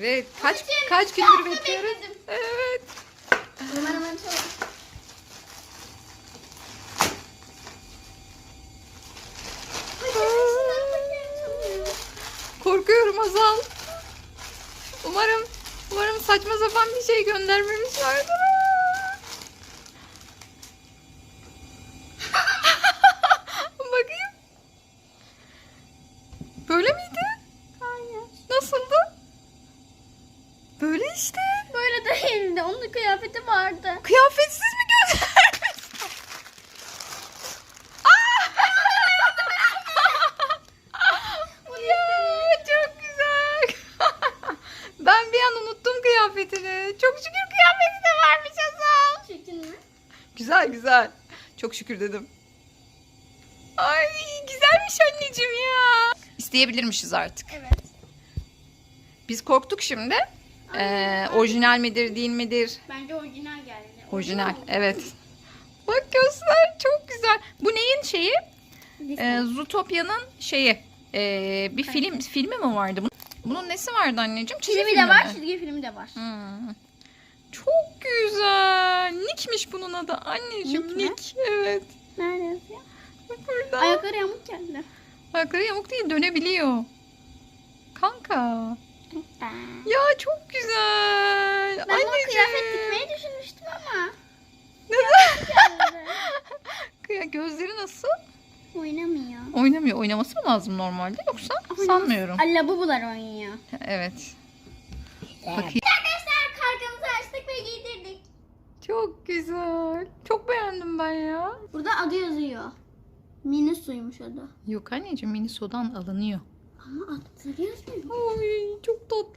Evet. Kaç için kaç gündür bekliyoruz? bekledim. Evet. Umarım açalım. Korkuyorum Azal. Umarım umarım saçma sapan bir şey göndermemişlerdir. Bakayım. Böyle miydi? Hayır. Nasıldı? Böyle işte. Böyle değildi. Onun kıyafeti vardı. Kıyafetsiz mi göndermiş? ya çok güzel. ben bir an unuttum kıyafetini. Çok şükür kıyafeti de varmış Azal. Çirkin mi? Güzel güzel. Çok şükür dedim. Ay güzelmiş anneciğim ya. İsteyebilirmişiz artık. Evet. Biz korktuk şimdi. Ee, orijinal midir değil midir? Bence orijinal geldi. Orijinal. Evet. Bak göster çok güzel. Bu neyin şeyi? Ee, Zootopya'nın şeyi. Ee, bir film filmi mi vardı? Bunun, bunun nesi vardı anneciğim? Çizgi filmi filmi de var, mi? çizgi filmi de var. Hmm. Çok güzel. Nick'miş bunun adı. Anneciğim Nick mi? Nick. Evet. Nerede yazıyor? Bak burada. Ayakları yamuk geldi. Ayakları yamuk değil dönebiliyor. Kanka. Ya çok güzel. Ben Anneciğim. o kıyafet dikmeyi düşünmüştüm ama. Neden? Gözleri nasıl? Oynamıyor. Oynamıyor. Oynaması mı lazım normalde yoksa sanmıyorum. Allabubular oynuyor. Evet. Bakayım. Arkadaşlar kargamızı açtık ve giydirdik. Çok güzel. Çok beğendim ben ya. Burada adı yazıyor. Mini suymuş adı. Yok anneciğim mini sodan alınıyor. Ama adı yazmıyor. Ay çok tatlı.